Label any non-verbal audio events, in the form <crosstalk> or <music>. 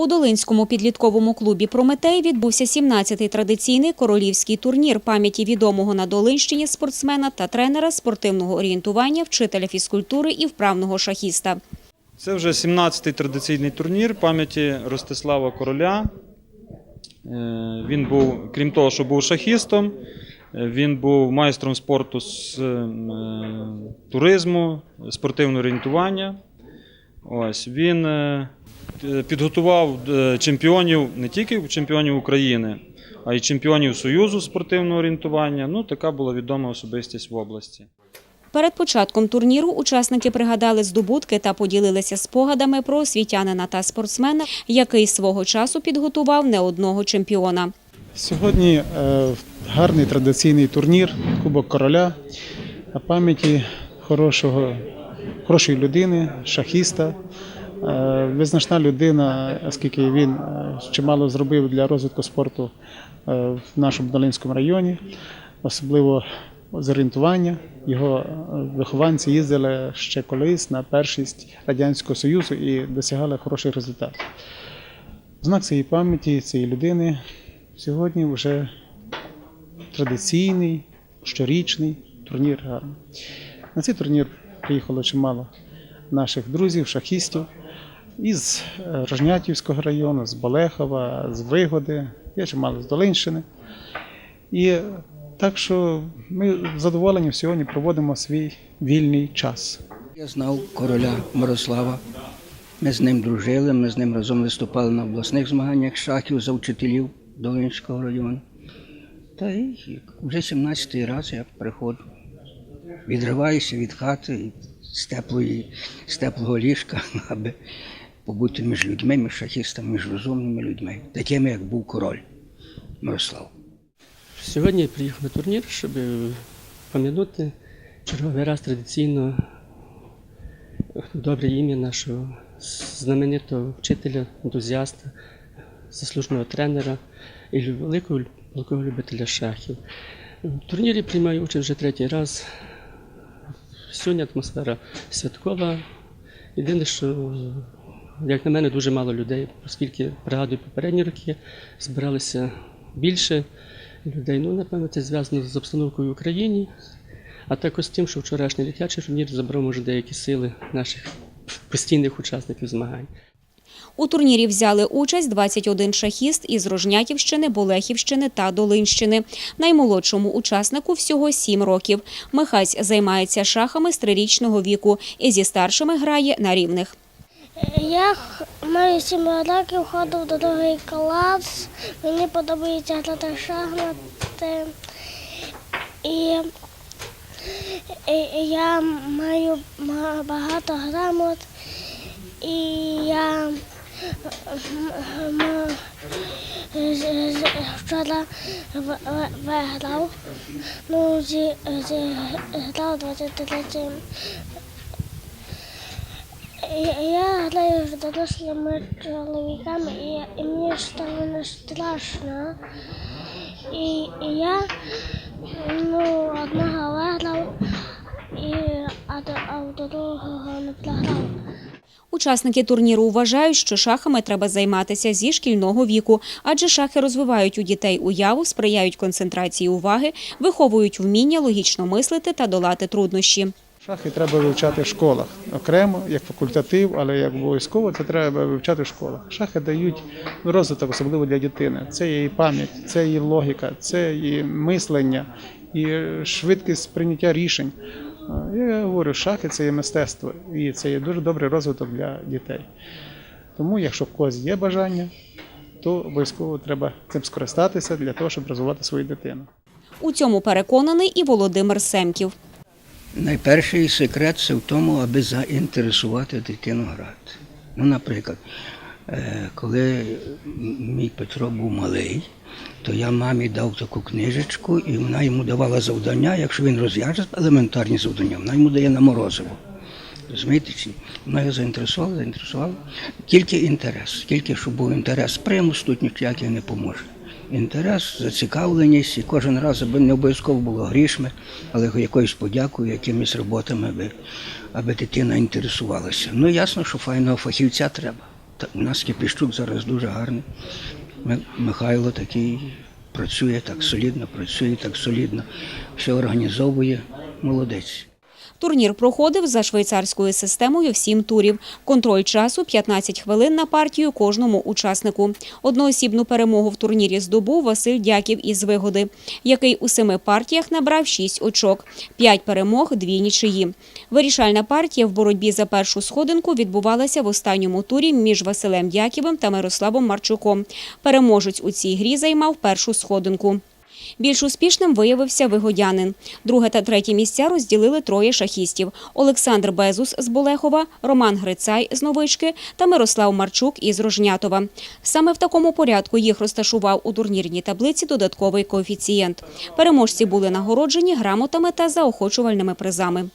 У Долинському підлітковому клубі Прометей відбувся 17-й традиційний королівський турнір пам'яті відомого на Долинщині спортсмена та тренера спортивного орієнтування, вчителя фізкультури і вправного шахіста. Це вже 17-й традиційний турнір пам'яті Ростислава Короля. Е, Він був, крім того, що був шахістом, е, він був майстром спорту з е, туризму, спортивного орієнтування. Ось, він підготував е, чемпіонів не тільки чемпіонів України, а й чемпіонів Союзу спортивного орієнтування. Ну, така була відома особистість в області. Перед початком турніру учасники пригадали здобутки та поділилися спогадами про освітянина та спортсмена, який свого часу підготував не одного чемпіона. Сьогодні е, гарний традиційний турнір Кубок Короля на пам'яті хорошого, хорошої людини, шахіста. Е, Визначна людина, оскільки він е, чимало зробив для розвитку спорту е, в нашому Долинському районі, особливо з орієнтування. Його вихованці їздили ще колись на першість Радянського Союзу і досягали хороших результатів. Знак цієї пам'яті цієї людини сьогодні вже традиційний, щорічний турнір. На цей турнір приїхало чимало наших друзів, шахістів із е, Рожнятівського району, з Болехова, з Вигоди, є чимало з Долинщини. І так що ми з задоволенням сьогодні проводимо свій вільний час. Я знав короля Мирослава. Ми з ним дружили, ми з ним разом виступали на обласних змаганнях шахів за вчителів Долинського району. Та й вже 17-й раз я приходжу. Відриваюся від хати з, теплої, з теплого ліжка, <laughs> аби побути між людьми, між шахістами, між розумними людьми, такими, як був король Мирослав. Сьогодні я приїхав на турнір, щоб пам'ятати черговий раз традиційно добре ім'я нашого знаменитого вчителя, ентузіаста, заслуженого тренера і великого великого любителя шахів. В турнірі приймаю участь вже третій раз. Сьогодні атмосфера святкова. Єдине, що, як на мене, дуже мало людей, оскільки пригадую попередні роки, збиралися більше людей. Ну, напевно, це зв'язано з обстановкою в Україні, а також з тим, що вчорашній дитячий турнір забрав може деякі сили наших постійних учасників змагань. У турнірі взяли участь 21 шахіст із Рожнятівщини, Болехівщини та Долинщини. Наймолодшому учаснику всього 7 років. Михась займається шахами з трирічного віку і зі старшими грає на рівних. Я маю сім років, ходжу до другий клас. Мені подобається грати шахмати. І, я маю багато грамот. І я вчора виграв. Ну, зі, зіграв 23 я, граю з дорослими чоловіками, і, і мені стало не страшно. І, і я ну, одного виграв, і, а, а другого не програв. Учасники турніру вважають, що шахами треба займатися зі шкільного віку, адже шахи розвивають у дітей уяву, сприяють концентрації уваги, виховують вміння логічно мислити та долати труднощі. Шахи треба вивчати в школах окремо, як факультатив, але як обов'язково це треба вивчати в школах. Шахи дають розвиток, особливо для дитини. Це її пам'ять, це її логіка, це її мислення і швидкість прийняття рішень. Я говорю, шахи це є мистецтво, і це є дуже добрий розвиток для дітей. Тому, якщо в когось є бажання, то обов'язково треба цим скористатися для того, щоб розвивати свою дитину. У цьому переконаний і Володимир Семків. Найперший секрет це в тому, аби заінтересувати дитину грати. Ну, наприклад, е, коли мій Петро був малий, то я мамі дав таку книжечку, і вона йому давала завдання, якщо він розв'яже елементарні завдання, вона йому дає на морозиво. Розумієте? Вона його заінтересувала, заінтересувала. Тільки інтерес, тільки щоб був інтерес. Примус тут ніякий не поможе. Інтерес, зацікавленість, і кожен раз, аби не обов'язково було грішми, але якоюсь подякою, якимись роботами, аби, аби дитина інтересувалася. Ну ясно, що файного фахівця треба. у нас Кіпіщук зараз дуже гарний. Михайло такий працює так солідно, працює так солідно, все організовує. Молодець. Турнір проходив за швейцарською системою в сім турів. Контроль часу 15 хвилин на партію кожному учаснику. Одноосібну перемогу в турнірі здобув Василь Дяків із Вигоди, який у семи партіях набрав 6 очок, 5 перемог, 2 нічиї. Вирішальна партія в боротьбі за першу сходинку відбувалася в останньому турі між Василем Дяківим та Мирославом Марчуком. Переможець у цій грі займав першу сходинку. Більш успішним виявився вигодянин. Друге та третє місця розділили троє шахістів: Олександр Безус з Болехова, Роман Грицай з Новички та Мирослав Марчук із Рожнятова. Саме в такому порядку їх розташував у турнірній таблиці додатковий коефіцієнт. Переможці були нагороджені грамотами та заохочувальними призами.